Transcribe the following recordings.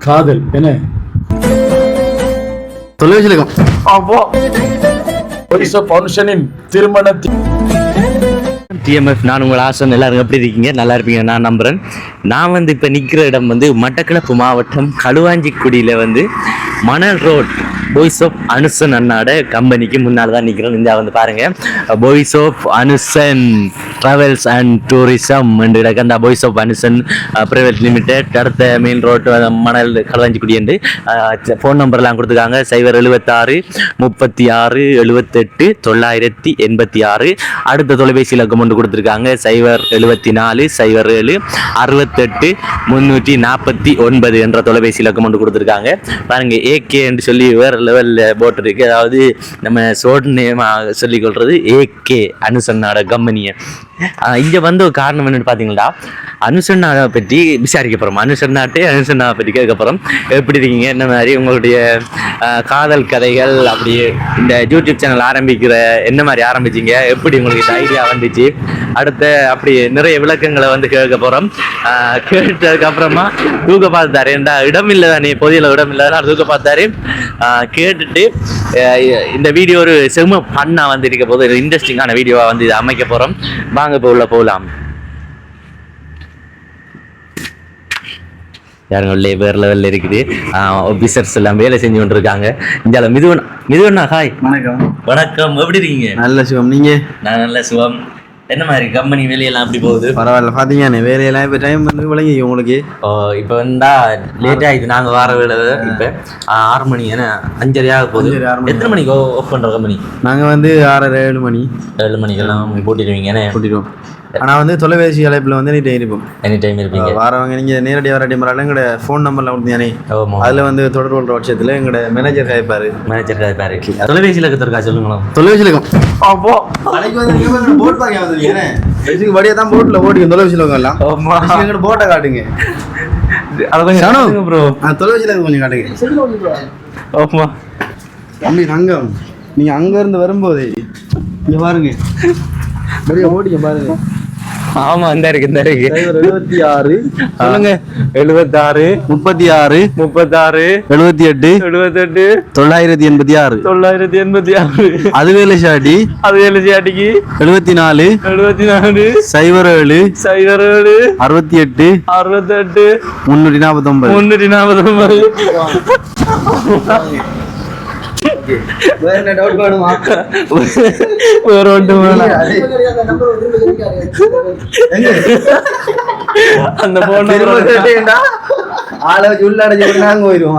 காதல் என்ன தொலைவச்சிலக்கம் அப்போ வாய்ஸ் ஆஃப் ஃபவுண்டேஷனின் திருமணத்தில் டிஎம்எஃப் நான் உங்கள் ஆசன் எல்லாரும் எப்படி இருக்கீங்க? நல்லா இருப்பீங்க நான் நம்புகிறேன் நான் வந்து இப்போ நிற்கிற இடம் வந்து மட்டக்களப்பு மாவட்டம் களுவாஞ்சிக்குடியில் வந்து மணல் ரோட். பாய்ஸ் ஆஃப் அனுசன் அண்ணாட கம்பெனிக்கு முன்னால் தான் நிற்கிறோம் இந்தியா வந்து பாருங்கள் boys of Anusan travels and tourism என்று கிடக்கு அந்த boys of Anusan private limited அடுத்த மெயின் ரோட் மணல் கடலாஞ்சிக்குடி என்று ஃபோன் நம்பர்லாம் கொடுத்துருக்காங்க. சைபர் எழுபத்தாறு முப்பத்தி ஆறு எழுபத்தெட்டு தொள்ளாயிரத்தி எண்பத்தி ஆறு அடுத்த தொலைபேசி இலக்கம் ஒன்று கொடுத்துருக்காங்க. சைபர் எழுபத்தி நாலு சைபர் ஏழு அறுபத்தெட்டு முந்நூற்றி நாற்பத்தி ஒன்பது என்ற தொலைபேசி இலக்கம் ஒன்று கொடுத்துருக்காங்க பாருங்கள் ஏகே என்று சொல்லி வேறு லெவலில் போட்டு இருக்கு. அதாவது நம்ம சோட் நேம் சொல்லிக் கொள்றது ஏகே அனுசன்னாட கம்பெனியை. இங்கே வந்த ஒரு காரணம் என்னன்னு பார்த்தீங்களா அனுசன்னாவை பற்றி விசாரிக்க போகிறோம் அனுசன்னாட்டே அனுசன்னாவை பற்றி கேட்க போகிறோம் எப்படி இருக்கீங்க? என்ன மாதிரி உங்களுடைய காதல் கதைகள் அப்படி இந்த யூடியூப் சேனல் ஆரம்பிக்கிற என்ன மாதிரி ஆரம்பிச்சீங்க? எப்படி உங்களுக்கு இந்த ஐடியா வந்துச்சு? அடுத்த அப்படி நிறைய விளக்கங்களை வந்து கேட்க போகிறோம் கேட்டதுக்கு அப்புறமா தூக்க பார்த்தாரு ஏன்டா இடம் இல்லை தானே பொதியில் இடம் இல்லை. தூக்க பார்த்தாரு கேட்டுட்டு இந்த வீடியோ ஒரு செம்ம பண்ணாக வந்து இருக்க போது இன்ட்ரெஸ்டிங்கான வீடியோவாக வந்து இதை அமைக்க போகிறோம் வாங்க இப்போ உள்ள போகலாம் யாருங்க உள்ளே வேறு லெவலில் இருக்குது? ஆஃபீஸர்ஸ் எல்லாம் வேலை செஞ்சு கொண்டிருக்காங்க. இந்த மிதுவன் மிதுவண்ணா ஹாய் வணக்கம். வணக்கம். எப்படி இருக்கீங்க? நல்ல சிவம் நீங்க? நான் நல்ல சிவம் என்ன மாதிரி கம்பெனி வேலையெல்லாம் எப்படி போகுது? பரவாயில்ல பாத்தீங்கன்னு வேலையெல்லாம் இப்ப டைம் வந்து விளங்கி உங்களுக்கு. ஓ இப்போ வந்தா லேட் ஆயிடுது நாங்கள் வார வேலை இப்போ. ஆறு மணி ஏன்னா அஞ்சரை ஆக போகுது. எத்தனை மணிக்கு ஆஃப் பண்ணுற கம்பெனி நாங்க வந்து ஆறரை ஏழு மணி. ஏழு மணிக்கெல்லாம் போட்டிடுவீங்க ஏன்னா கூட்டிடுவோம் ஆனா வந்து தொலைபேசி அழைப்புல வந்து நீ இருப்போம். எனி டைம் இருப்பீங்க. வாரவங்க நீங்க நேரடியாக வர டைம் எங்களோட ஃபோன் நம்பர்ல கொடுத்தீங்க அதுல வந்து தொடர்பு கொள்ற பட்சத்துல எங்களோட மேனேஜர் கேட்பாரு மேனேஜர் பாரு தொலைபேசியில் இருக்கிறக்கா சொல்லுங்களேன். தொலைபேசிலக்கம் அப்போ அன்னைக்கு வந்து போட் பாக்க வழியா தான் போட்ல எல்லாம் ஆமா. எங்கட போட்டை காட்டுங்க. அதை கொஞ்சம் bro. ஆ, தொலைபேசிலக்கம் கொஞ்சம் காட்டுங்க. ஆமா. தம்பி ரங்கம் நீங்க அங்க இருந்து வரும்போது இங்க பாருங்க. ஓடிங்க பாருங்க. ஆமா இந்த இருக்கு இந்த இருக்கு. எழுபத்தி ஆறு. சொல்லுங்க. எழுபத்தாறு முப்பத்தி ஆறு. முப்பத்தாறு. எழுபத்தி எட்டு. எழுபத்தெட்டு தொள்ளாயிரத்தி எண்பத்தி ஆறு. தொள்ளாயிரத்தி எண்பத்தி ஆறு. அதுவேல ஷாடி. அது எழுதி அடிக்கி எழுபத்தி நாலு. எழுபத்தி நாலு. சைபர் ஏழு சைபர் ஏழு அறுபத்தி எட்டு. அறுபத்தெட்டு. முன்னூற்றி நாற்பத்தொன்பது. முன்னூற்றி நாற்பது ஒன்பது வேற ஒன்றும் வேணாம். அந்த போன் ஆளை நாங்க போயிடுவோம்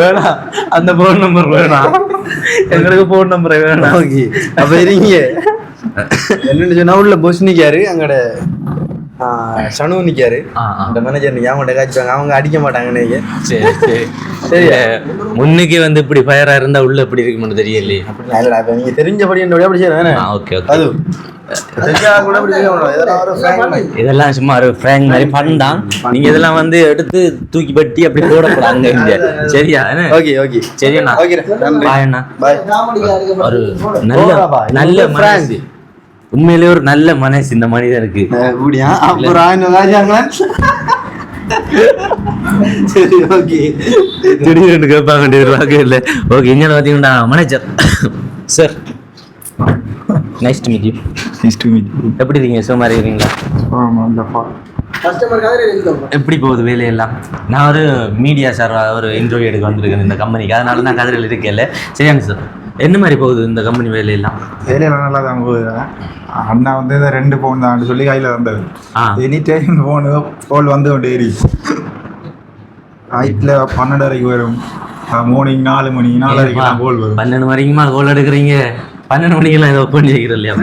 வேணாம். அந்த போன் நம்பர் வேணாம் எங்களுக்கு போன் நம்பர் வேணாம் ஓகே அப்ப இருங்க. என்னன்னு சொன்னா உள்ள பொஸ் நிக்காரு அங்கட சனு நிக்காரு. அந்த மேனேஜர் அவங்கள்ட்ட காய்ச்சுவாங்க அவங்க அடிக்க மாட்டாங்க நீங்க சரி சரி. சரி முன்னுக்கு வந்து இப்படி ஃபயரா இருந்தா உள்ள எப்படி இருக்கும்னு தெரியலையே. இப்ப நீங்க தெரிஞ்சபடி என்னோட அப்படி செய்யறேன் ஓகே அது. அப்படி. இதெல்லாம் சும்மா ஒரு ஃப்ராங்க் மாதிரி பண்ணான். நீங்க இதெல்லாம் வந்து எடுத்து தூக்கி பட்டி அப்படி போடக்கூடாது இங்க. சரியா என்ன? ஓகே ஓகே சரியண்ணா பாய் அண்ணா. ஒரு நல்ல நல்ல மனசு. உண்மையிலேயே ஒரு நல்ல மனசு இந்த மனிதனுக்கு அப்படியா? அப்புறம் சரி ஓகே. திடீர்னு கேட்பாங்க இல்லை. ஓகே இங்கே பார்த்தீங்கன்னா manager sir nice to meet you nice to meet எப்படி இருக்கீங்க? சுமாரி இருக்கீங்களா எப்படி போகுது வேலையெல்லாம்? நான் ஒரு மீடியா சார் ஒரு இன்டர்வியூ எடுக்க வந்திருக்கேன் இந்த கம்பெனிக்கு அதனால நான் கதிரையில் இருக்கேன்ல சரியாங்க சார் என்ன மாதிரி போகுது இந்த கம்பெனி வேலையெல்லாம்? வேலையெல்லாம் நல்லா தான் போகுது. அண்ணா வந்து இந்த ரெண்டு ஃபோன் தான் சொல்லி கையில் வந்தது எனி டைம் ஃபோனு கோல் வந்து கொண்டே நைட்டில் பன்னெண்டு வரைக்கும் வரும். மார்னிங் நாலு மணி நாலு வரைக்கும் கோல் வரும். பன்னெண்டு மணிக்குமா கோல் எடுக்கிறீங்க? பன்னெண்டு மணிக்கெல்லாம் ஏதோ ஓப்பன் செய்கிறோம் இல்லையா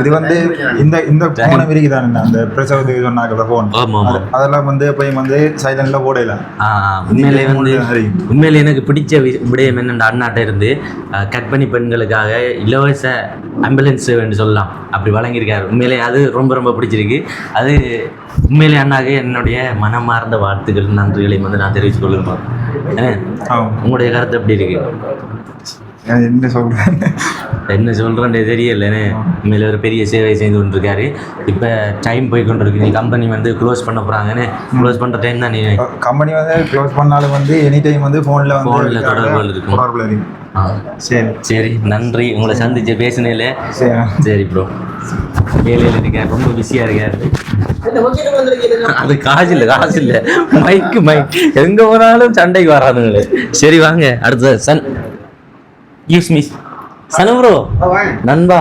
இது வந்து இந்த இந்த ஃபோனை விரிக்குதான் அந்த பிரசவத்து சொன்னாங்க ஃபோன் ஆமா ஆமா. அதெல்லாம் வந்து எப்பயும் வந்து சைலண்ட்ல போடல. உண்மையிலே வந்து. உண்மையிலே எனக்கு பிடிச்ச விடயம் என்னென்ன அண்ணாட்ட இருந்து கர்ப்பிணி பெண்களுக்காக இலவச ஆம்புலன்ஸ் சேவைன்னு சொல்லலாம். அப்படி வழங்கியிருக்காரு. உண்மையிலே அது ரொம்ப ரொம்ப பிடிச்சிருக்கு. அது உண்மையிலே அண்ணாக்கு என்னுடைய மனமார்ந்த வாழ்த்துக்கள் நன்றிகளையும் வந்து நான் தெரிவித்துக் கொள்கிறேன். உங்களுடைய கருத்து எப்படி இருக்கு? என்ன சொல்கிறேன் என்ன சொல்கிறேன் தெரியல என்ன? உண்மையில ஒரு பெரிய சேவை செய்து கொண்டிருக்காரு. இப்போ டைம் போய் கொண்டிருக்கு நீ கம்பெனி வந்து க்ளோஸ் பண்ண போகிறாங்கன்னு க்ளோஸ் பண்ணுற டைம் தான்? நீ கம்பெனி வந்து க்ளோஸ் பண்ணாலும் வந்து எனி டைம் வந்து ஃபோனில் வந்து Phone ல தொடர்புகள் இருக்கும். தொடர்புல. சரி. சரி நன்றி. உங்களை சந்திச்சு பேசினேல. சரி. ப்ரோ வேலையில் இருக்கார் ரொம்ப பிஸியாக இருக்கார் அது காசு இல்லை காசு இல்லை. மைக்கு மைக் எங்க போனாலும் சண்டைக்கு வராதுங்களே. சரி வாங்க. அடுத்த சன். யூஸ் மிஸ் சனு ப்ரோ நண்பா.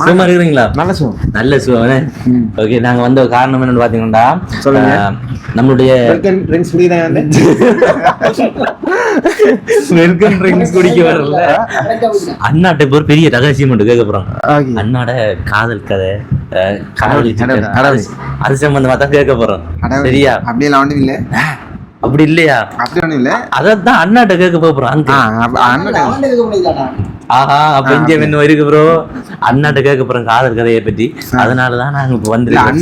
சும்மா இருக்கிறீங்களா? நல்ல சுகம். நல்ல சுவானே ஓகே நாங்க வந்த காரணம் என்னன்னு பாத்தீங்கன்னா நம்மளுடைய வெல்கம் ட்ரிங்க்ஸ் குடிக்க வரல. அண்ணாட்ட இப்போ ஒரு பெரிய ரகசியம் ஒன்று கேட்க. அண்ணாட காதல் கதை காதலி. அது- சம்பந்தமா தான் கேட்க போறோம். சரியா? அப்படியெல்லாம் ஒன்றும் இல்லை. அப்படி இல்லையா? அப்படி ஒன்றும் இல்லை. அதான் அண்ணாட்ட கேட்க போறோம் அங்க. ஆஹா என்ன இருக்கு ப்ரோ அண்ணாட்ட கேட்க போறோம் காதல் கதையை பற்றி அதனாலதான் நாங்க இப்ப இல்ல, வந்து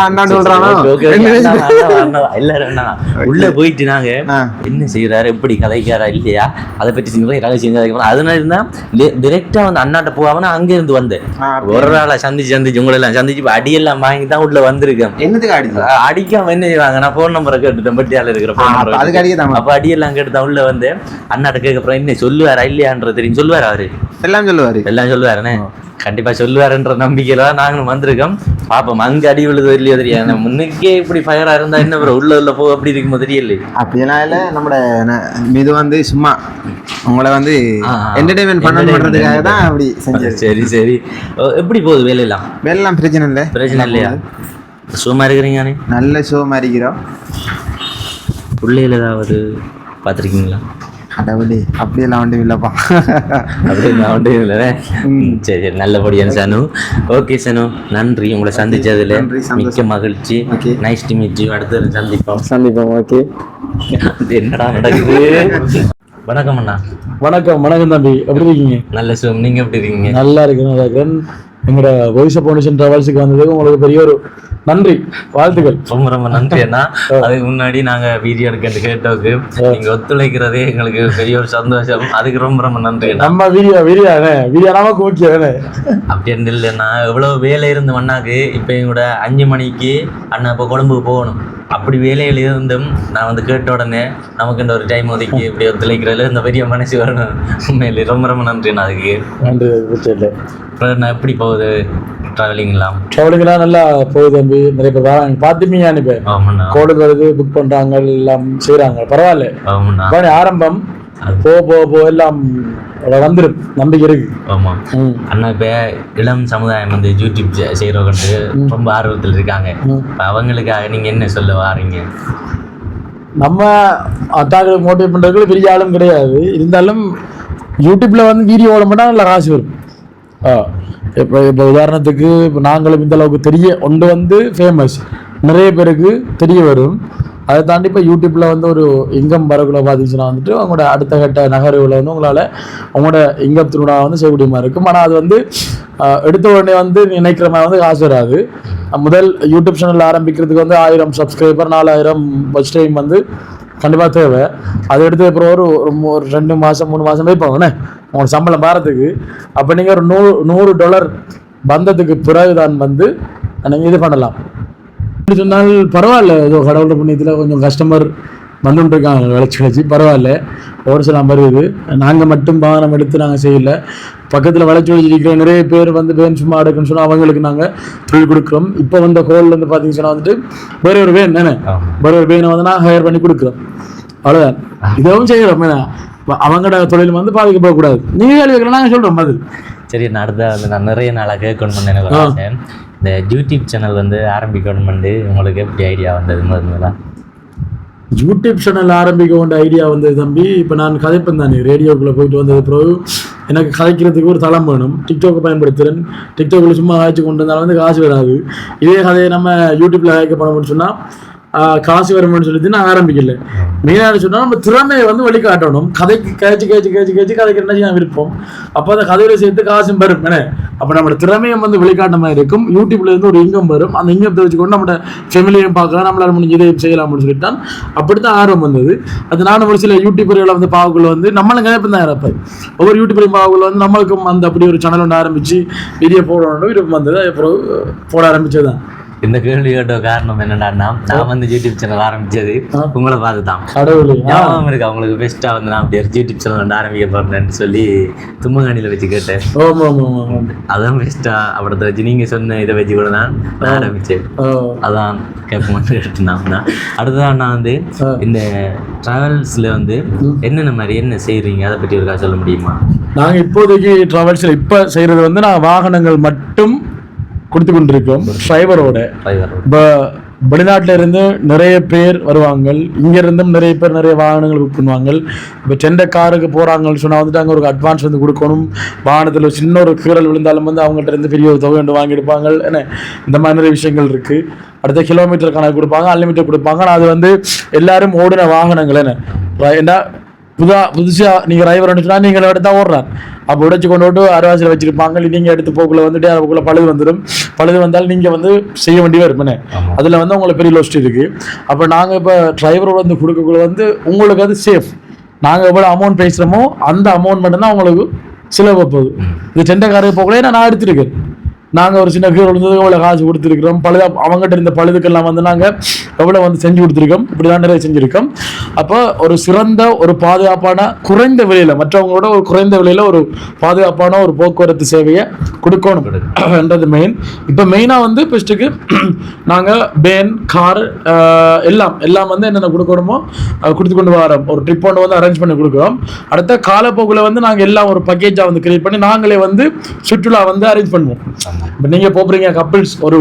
அண்ணா சொல்றானோ ஓகே. அண்ணா, எல்லாரும் அண்ணா. உள்ள போயிட்டு நாங்க. என்ன செய்யறாரு எப்படி கதைக்காரா இல்லையா? அதை பற்றி நிறைய ரகசியம் கதைக்கிறோம் அதனால இருந்தா டிரெக்டா வந்து அண்ணாட்ட போகாம அங்க இருந்து வந்தேன். ஒரு நாளா சந்திச்சு சந்திச்சு உங்களை எல்லாம் சந்திச்சு அடியெல்லாம் வாங்கி தான் உள்ள வந்திருக்கேன். என்னத்துக்கு ஆடிச்சு அஹ் அடிக்காம என்ன செய்வாங்க? நான் போன் நம்பரை கேட்டுட்டேன் பட்டியால இருக்கிற அடிக்க தான் அப்ப அடியெல்லாம் கேட்டு தான் உள்ள வந்து அண்ணாட்ட கேட்க அப்புறம் என்ன சொல்லுவாரா இல்லையான்றது தெரியும் சொல்லுவாரா அவரு. எல்லாம் சொல்லுவாரு. எல்லாம் சொல்லுவாருண்ணே கண்டிப்பா சொல்லுவாருன்ற நம்பிக்கையில தான் நாங்களும் வந்திருக்கோம். பாப்போம் அங்க அடி விழுது இல்லையோ தெரியாது முன்னுக்கே இப்படி ஃபயரா இருந்தா என்ன bro? உள்ள உள்ள போ அப்படி இருக்குமோ தெரியல அப்படியெல்லாம் இல்லை. நம்மளோட ந- இது வந்து சும்மா உங்களை வந்து. என்டர்டைன்மெண்ட் பண்றதுக்காக தான் அப்படி செஞ்சது. சரி சரி. எப்படி போகுது வேலையெல்லாம்? வேலைலாம் பிரச்சனை இல்லை. பிரச்சனை இல்லையா? சும்மா இருக்கிறீங்க நல்ல ஷோ மாதிரிக்கிறோம் பிள்ளைகள் ஏதாவது பார்த்துருக்கீங்களா? கடவுளே அப்படியெல்லாம் ஒன்றும் இல்லைப்பா. அப்படி நான் ஒன்றும் இல்லைண்ணே சரி சரி நல்லபடியான சனு. ஓகே சனு. நன்றி உங்களை சந்திச்சதுல. மிக்க மகிழ்ச்சி. நைஸ் டு மீட் யூ அடுத்து சந்திப்போம். சந்திப்போம் ஓகே. என்னடா நடக்குது? வணக்கம் அண்ணா. வணக்கம் வணக்கம் தம்பி. எப்படி இருக்கீங்க? நல்ல சுகம். நீங்க எப்படி இருக்கீங்க? நல்லா இருக்கு நல்லா இருக்கேன் எங்களோட வாய்ஸ் ஃபவுண்டேஷன் டிராவல்ஸுக்கு வந்ததுக்கு உங்களுக்கு பெரிய ஒரு நன்றி. வாழ்த்துக்கள். ரொம்ப ரொம்ப நன்றி அண்ணா. அதுக்கு முன்னாடி நாங்க வீடியோ எடுக்கிறது கேட்டோக்கு நீங்க ஒத்துழைக்கிறதே எங்களுக்கு பெரிய ஒரு சந்தோஷம். அதுக்கு ரொம்ப ரொம்ப நன்றி நம்ம வீடியோ வீடியோ வீடியோ நமக்கு தானே அப்படி இருந்து இல்லைண்ணா எவ்வளவு வேலை இருந்து அண்ணாக்கு இப்போ எங்கூட அஞ்சு மணிக்கு அண்ணா இப்போ கொழும்புக்கு போகணும். அப்படி வேலையில் இருந்தும் நான் வந்து கேட்ட உடனே நமக்கு இந்த ஒரு டைம் ஒதுக்கி இப்படி ஒத்துழைக்கிறதுல இந்த பெரிய மனசு வரணும். உண்மையிலே ரொம்ப ரொம்ப நன்றிண்ணா அதுக்கு. நன்றி நான் எப்படி போகுது? ட்ராவலிங்லாம் ட்ராவலிங்லாம் நல்லா போகுது தம்பி. நிறைய பேர் வராங்க. இப்போ ஆமாண்ணா. கோடுக்கு வருது புக் பண்றாங்க எல்லாம் செய்றாங்க. பரவாயில்ல. பாரு, ஆரம்பம் போ போ போ எல்லாம் வந்துடும் நம்பிக்கை இருக்கு. ஆமாம் ம். அண்ணா இப்போ இளம் சமுதாயம் வந்து யூடியூப் செய்கிறவங்க ரொம்ப ஆர்வத்தில் இருக்காங்க. அவங்களுக்காக நீங்கள் என்ன சொல்ல வாரீங்க? நம்ம அத்தாக்களுக்கு மோட்டிவேட் பண்றதுக்கு பெரிய ஆளும் கிடையாது. இருந்தாலும் யூடியூப்ல வந்து வீடியோ ஓட மாட்டா நல்ல காசு வரும். இப்போ இப்போ உதாரணத்துக்கு இப்போ நாங்களும் இந்த அளவுக்கு தெரிய ஒன்று வந்து ஃபேமஸ் நிறைய பேருக்கு தெரிய வரும். அதை தாண்டி இப்போ யூடியூப்பில் வந்து ஒரு இன்கம் வரக்குள்ள பார்த்துச்சுன்னா வந்துட்டு அவங்களோட அடுத்த கட்ட நகர்வுகளை வந்து உங்களால் அவங்களோட இன்கம் திருவிழா வந்து செய்யக்கூடிய இருக்கும். ஆனால் அது வந்து எடுத்த உடனே வந்து நினைக்கிற மாதிரி வந்து காசு வராது. முதல் யூடியூப் சேனல் ஆரம்பிக்கிறதுக்கு வந்து ஆயிரம் சப்ஸ்கிரைபர் நாலாயிரம் ஃபஸ்ட் டைம் வந்து கண்டிப்பாக தேவை. அதை எடுத்து அப்புறம் ஒரு ஒரு ரெண்டு மாதம் மூணு மாதம் போய் பண்ணுங்கண்ணே உங்களுக்கு சம்பளம் பாரத்துக்கு அப்போ நீங்கள் ஒரு நூறு நூறு டாலர் வந்ததுக்கு பிறகு தான் வந்து நீங்கள் இது பண்ணலாம். எப்படி சொன்னால் பரவாயில்ல. ஏதோ கடவுள் புண்ணியத்தில் கொஞ்சம் கஸ்டமர் வந்துட்டு இருக்காங்க. விளைச்சி விளைச்சி பரவாயில்ல. ஒரு சில வருது நாங்கள் மட்டும் வாகனம் எடுத்து நாங்கள் செய்யல. பக்கத்தில் விளைச்சி விளைச்சிருக்கிற நிறைய பேர் வந்து வேன் சும்மா எடுக்குன்னு சொன்னால் அவங்களுக்கு நாங்கள் தொழில் கொடுக்குறோம். இப்போ வந்த கோல் வந்து பார்த்தீங்கன்னு சொன்னால் வந்துட்டு வேற ஒரு வேன் ஆமாம் வேற ஒரு வேனை வந்து நான் ஹையர் பண்ணி கொடுக்குறோம். அவ்வளோதான் இதுவும் செய்கிறோம் என்ன அவங்களோட தொழில் வந்து பாதிக்கப்படக்கூடாது. நீங்கள் கேள்வி நாங்கள் சொல்கிறோம் பதில். சரி நான் அடுத்த வந்து நான் நிறைய நாளாக கேட்கணும்னு எனக்கு ஆசை. இந்த யூடியூப் சேனல் வந்து ஆரம்பிக்கணும்னு உங்களுக்கு எப்படி ஐடியா வந்தது முதல்ல யூடியூப் சேனல் ஆரம்பிக்க வேண்டிய ஐடியா வந்தது தம்பி. இப்போ நான் கதைப்பேன் தானே ரேடியோக்குள்ளே போயிட்டு வந்தது பிறகு. எனக்கு கதைக்கிறதுக்கு ஒரு தளம் வேணும். டிக்டாக்கை பயன்படுத்துகிறேன் டிக்டாக்கில் சும்மா காய்ச்சி கொண்டு வந்தாலும் வந்து காசு வராது. இதே கதையை நம்ம யூடியூப்பில் காய்க்க பண்ணணும்னு சொன்னால் காசு வருமானு சொல்லிட்டு நான் ஆரம்பிக்கல. மெயினாக சொன்னால் நம்ம திறமையை வந்து வழிகாட்டணும். கதைக்கு கழிச்சு கழிச்சு கழிச்சு கழிச்சு கதைக்கு என்ன செய்ய விருப்பம். அப்போ அந்த கதையில சேர்த்து காசும் வரும் என்ன? நம்ம நம்மளோட திறமையை வந்து வெளிக்காட்ட மாதிரி இருக்கும். யூடியூப்ல இருந்து ஒரு இன்கம் வரும். அந்த இங்கம் வச்சுக்கொண்டு நம்மளோட ஃபெமிலியும் பார்க்கலாம் நம்மளால முடிஞ்ச இதையும் செய்யலாம்னு சொல்லிட்டு தான் ஆர்வம் வந்தது. அது நானும் ஒரு சில யூடியூபர்களை வந்து பார்க்கக்குள்ள வந்து நம்மளும் கதைப்பு தான் இறப்பேன். ஒவ்வொரு யூடியூபரையும் பார்க்கக்குள்ள வந்து நம்மளுக்கும் அந்த அப்படி ஒரு சேனல் ஒன்று ஆரம்பிச்சு வீடியோ போடணும் விருப்பம் வந்தது. அப்புறம் போட ஆரம்பிச்சது தான் இந்த கேள்வி கேட்ட காரணம் என்னடான்னா நான் வந்து யூடியூப் சேனல் ஆரம்பிச்சது உங்களை பார்த்து தான் கடவுளே ஞாபகம் இருக்கு? அவங்களுக்கு பெஸ்ட்டாக வந்து நான் அப்படி யூடியூப் சேனல் வந்து ஆரம்பிக்க போறேன்னு சொல்லி தும்மகாணியில் வச்சு கேட்டேன். அதான் பெஸ்ட்டாக அப்படி வச்சு நீங்கள் சொன்ன இதை வச்சு கூட தான் நான் ஆரம்பிச்சேன். ஆ, அதான் கேட்போம் கேட்டுனா அடுத்ததான் நான் வந்து இந்த ட்ராவல்ஸில் வந்து என்னென்ன மாதிரி என்ன செய்கிறீங்க அதை பற்றி ஒருக்கா சொல்ல முடியுமா? நாங்க இப்போதைக்கு டிராவல்ஸ்ல இப்ப செய்யறது வந்து நான் வாகனங்கள் மட்டும் கொடுத்து கொண்டிருக்கோம் டிரைவரோட டிரைவர் இப்போ வெளிநாட்டுல இருந்து நிறைய பேர் வருவாங்க இங்க இருந்தும் நிறைய பேர் நிறைய வாகனங்கள் புக் பண்ணுவாங்க இப்போ சென்னை காருக்கு போறாங்கன்னு சொன்னா வந்துட்டு அங்க ஒரு அட்வான்ஸ் வந்து கொடுக்கணும். வாகனத்துல சின்ன ஒரு கீறல் விழுந்தாலும் வந்து அவங்கள்ட்ட இருந்து பெரிய ஒரு தொகை வந்து வாங்கியிருப்பாங்க என்ன? இந்த மாதிரி நிறைய விஷயங்கள் இருக்கு. அடுத்த கிலோமீட்டர் கணக்கு கொடுப்பாங்க அன்லிமிட்டட் கொடுப்பாங்க. ஆனா அது வந்து எல்லாரும் ஓடின வாகனங்கள் என்ன? ஏன்னா புதா புதுசா நீங்க டிரைவர் அனுப்பிச்சுனா நீங்க எடுத்தா ஓடுறான் அப்போ உடைச்சு கொண்டு விட்டு அரைவாசியில் வச்சிருப்பாங்க. இல்லை நீங்க எடுத்து போக்குள்ள வந்துட்டு அதுக்குள்ள பழுது வந்துடும் பழுது வந்தால் நீங்க வந்து செய்ய வேண்டியது இருக்கும் என்ன அதுல வந்து உங்களுக்கு பெரிய லோஸ்ட் இருக்கு. அப்போ நாங்க இப்போ டிரைவரோட வந்து கொடுக்கக்குள்ள வந்து உங்களுக்கு அது சேஃப் நாங்க எவ்வளவு அமௌண்ட் பேசுறோமோ அந்த அமௌண்ட் மட்டும்தான் உங்களுக்கு செலவு போகுது. இது செண்டக்காரருக்கு போகல நான் எடுத்திருக்கேன். நாங்கள் ஒரு சின்ன கீழே விழுந்ததுக்கு எவ்வளோ காசு கொடுத்துருக்குறோம். பழுது அவங்ககிட்ட இருந்த பழுதுக்கெல்லாம் வந்து நாங்கள் எவ்வளோ வந்து செஞ்சு கொடுத்துருக்கோம். இப்படிதான் நிறைய செஞ்சுருக்கோம். அப்போ ஒரு சிறந்த ஒரு பாதுகாப்பான குறைந்த விலையில் மற்றவங்களோட ஒரு குறைந்த விலையில் ஒரு பாதுகாப்பான ஒரு போக்குவரத்து சேவையை கொடுக்கணும் என்றது மெயின் இப்போ மெயினாக வந்து பெஸ்ட்டுக்கு நாங்கள் பேன் கார் எல்லாம் எல்லாம் வந்து என்னென்ன கொடுக்கணுமோ கொடுத்து கொண்டு வரோம். ஒரு ட்ரிப் ஒன்று வந்து அரேஞ்ச் பண்ணி கொடுக்குறோம். அடுத்த காலப்போக்கில் வந்து நாங்கள் எல்லாம் ஒரு பேக்கேஜாக வந்து கிரியேட் பண்ணி நாங்களே வந்து சுற்றுலா வந்து அரேஞ்ச் பண்ணுவோம். இப்போ நீங்க போறீங்க கப்பிள்ஸ் ஒரு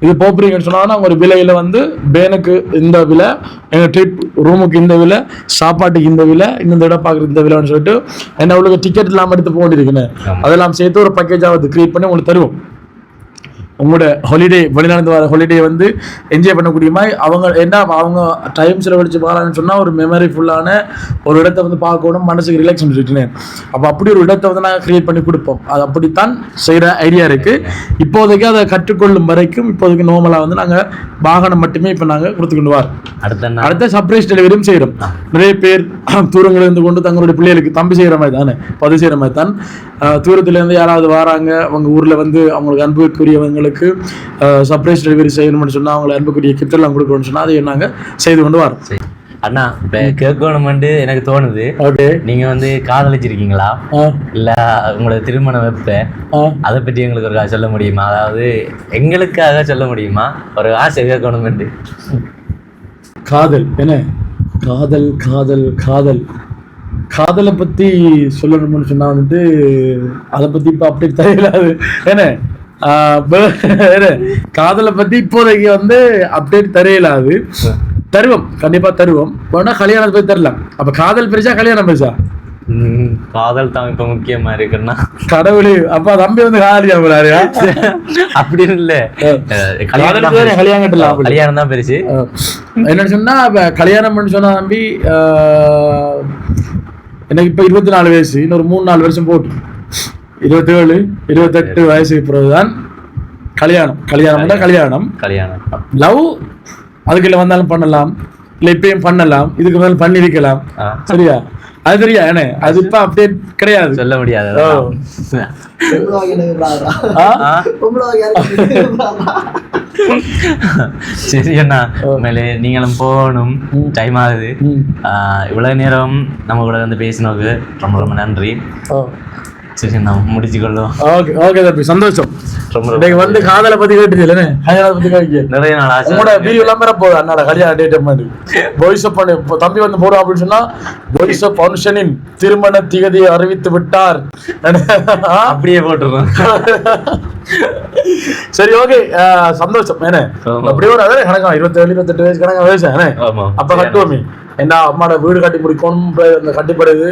இது போறீங்கன்னு சொன்னா ஒரு விலையில வந்து பேனுக்கு இந்த விலை எங்க ட்ரிப் ரூமுக்கு இந்த விலை சாப்பாட்டுக்கு இந்த விலை இந்த இடம் பார்க்குறது இந்த விலைன்னு சொல்லிட்டு என்ன உங்களுக்கு டிக்கெட் இல்லாமல் எடுத்து போக வேண்டியிருக்குன்னு அதெல்லாம் சேர்த்து ஒரு பேக்கேஜாக வந்து கிரியேட் பண்ணி உங்களுக்கு தருவோம். உங்களோட ஹாலிடே வெளிநாடு வர ஹாலிடே வந்து என்ஜாய் பண்ணக்கூடிய மாதிரி அவங்க என்ன அவங்க டைம் செலவழிச்சு போகலான்னு சொன்னால் ஒரு மெமரி ஃபுல்லான ஒரு இடத்த வந்து பார்க்கணும் மனசுக்கு ரிலாக்ஸ் பண்ணிட்டு அப்போ அப்படி ஒரு இடத்த வந்து நாங்கள் கிரியேட் பண்ணி கொடுப்போம். அது அப்படித்தான் செய்கிற ஐடியா இருக்குது இப்போதைக்கு அதை கற்றுக்கொள்ளும் வரைக்கும் இப்போதைக்கு நார்மலாக வந்து நாங்கள் வாகனம் மட்டுமே இப்போ நாங்கள் கொடுத்து கொண்டு வரோம் அடுத்த அடுத்த சர்ப்ரைஸ் டெலிவரியும் செய்கிறோம் நிறைய பேர் தூரங்கள் இருந்து கொண்டு தங்களுடைய பிள்ளைகளுக்கு தம்பி செய்கிற மாதிரி தானே பதிவு செய்கிற மாதிரி தான். அஹ் தூரத்துல இருந்து யாராவது வராங்க அவங்க ஊரில் வந்து அவங்களுக்கு அன்புக்குரியவங்களுக்கு சர்ப்ரைஸ் டெலிவரி செய்யணும்னு சொன்னால் அவங்களை அன்புக்குரிய கிஃப்ட் எல்லாம் கொடுக்கணும்னு சொன்னால் அதை நாங்கள் செய்து கொண்டு வரோம். அண்ணா இப்போ கேட்கணுமெண்டு எனக்கு தோணுது. ஓகே. நீங்க வந்து காதலிச்சிருக்கீங்களா? இல்ல உங்களோட திருமண வெப்ப அதை பற்றி எங்களுக்கு ஒரு சொல்ல முடியுமா? அதாவது எங்களுக்காக சொல்ல முடியுமா? ஒரு ஆசை கேட்கணுமெண்டு காதல் என்ன? காதல் காதல் காதல். காதலை பத்தி சொல்லணும்னு சொன்னா வந்துட்டு அதை பத்தி இப்ப அப்படி ப- என்ன? காதலை பத்தி இப்போதைக்கு வந்து அப்டேட் தெரியலாது. தருவோம். கண்டிப்பா தருவோம். வேணா கல்யாணத்தை போய் தரலாம். அப்ப காதல் பெருசா கல்யாணம் பெருசா காதல் தான் இப்ப முக்கியமா இருக்குன்னா. கடவுளே அப்பா தம்பி வந்து காதலியா போறாரு. அப்படின்னு இல்ல. கல்யாணம். கல்யாணம் கட்டலாம். அப்படி. கல்யாணம் தான் பெருசு என்ன சொன்னா கல்யாணம் பண்ணி சொன்னா தம்பி ஆஹ், எனக்கு இப்ப இருபத்தி நாலு வயசு இன்னொரு மூணு நாலு வருஷம் போட்டு. இருபத்தேழு இருபத்தெட்டு வயசுக்கு பிறகுதான் கல்யாணம். கல்யாணம் பண்ணா கல்யாணம். கல்யாணம். லவ் அதுக்குள்ள வந்தாலும் பண்ணலாம். இல்ல இப்பயும் பண்ணலாம். இதுக்கு மேல பண்ணிருக்கலாம் ஆ. சரியா? அது தெரியா என்ன அது இப்ப அப்டேட் கிடையாது. சொல்ல முடியாது? சரி அண்ணா உண்மையிலே நீங்களும் போகணும். டைம் ஆகுது. இவ்வளவு நேரம் நம்ம கூட வந்து பேசினோக்கு ரொம்ப ரொம்ப நன்றி. சரி நான் முடிச்சுக்கொள்ளும் ஓகே ஓகே தம்பி சந்தோஷம். ரொம்ப வந்து காதலை பத்தி கேட்டுச்சு இல்லைன்னு கல்யாணத்தை பத்தி கேட்க நிறைய நாள் ஆசை உங்களோட வீடியோ எல்லாம் வர போகுது. அண்ணாட கல்யாண டேட் மாதிரி வாய்ஸ் அப் பண்ணி தம்பி வந்து போறோம் அப்படின்னு சொன்னா வாய்ஸ் அப் ஃபங்க்ஷனின் திருமண திகதியை அறிவித்து விட்டார். அப்படியே போட்டுருவோம். சரி ஓகே. சந்தோஷம். ஆமா. அப்படியே ஒரு அதான் கணக்கா இருபத்தேழு இருபத்தெட்டு வயசு கணக்கா வயசு ஆமா. அப்ப கட்டுவோமே. என்ன அம்மாட வீடு கட்டி முடிக்கணும் இந்த கட்டிப்படுது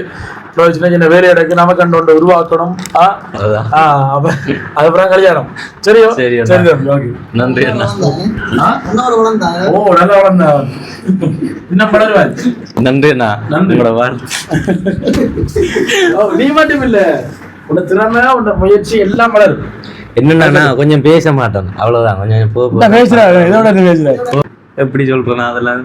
அப்புறம் சின்ன சின்ன வேலை இடக்கு நமக்கு கண்டு ஒன்று உருவாக்கணும். ஆ? அதுதான் ஆ, அப்ப அதுக்கப்புறம் கல்யாணம். சரியோ? சரி. சரி ஓகே. நன்றி அண்ணா. ஓ நல்லா வளர்ந்த. இன்னும் படருவார் நன்றி அண்ணா. நன்றி. உங்களோட வாழ் ஓ, நீ மட்டும் இல்ல. உன்னோட திறமை உன்னோட முயற்சி எல்லாம் வளரும் என்னன்னா நான் கொஞ்சம் பேச மாட்டேன். அவ்வளவுதான். கொஞ்சம். பேசுறாரு இதோட பேசுறாரு எப்படி சொல்றேன் அதெல்லாம்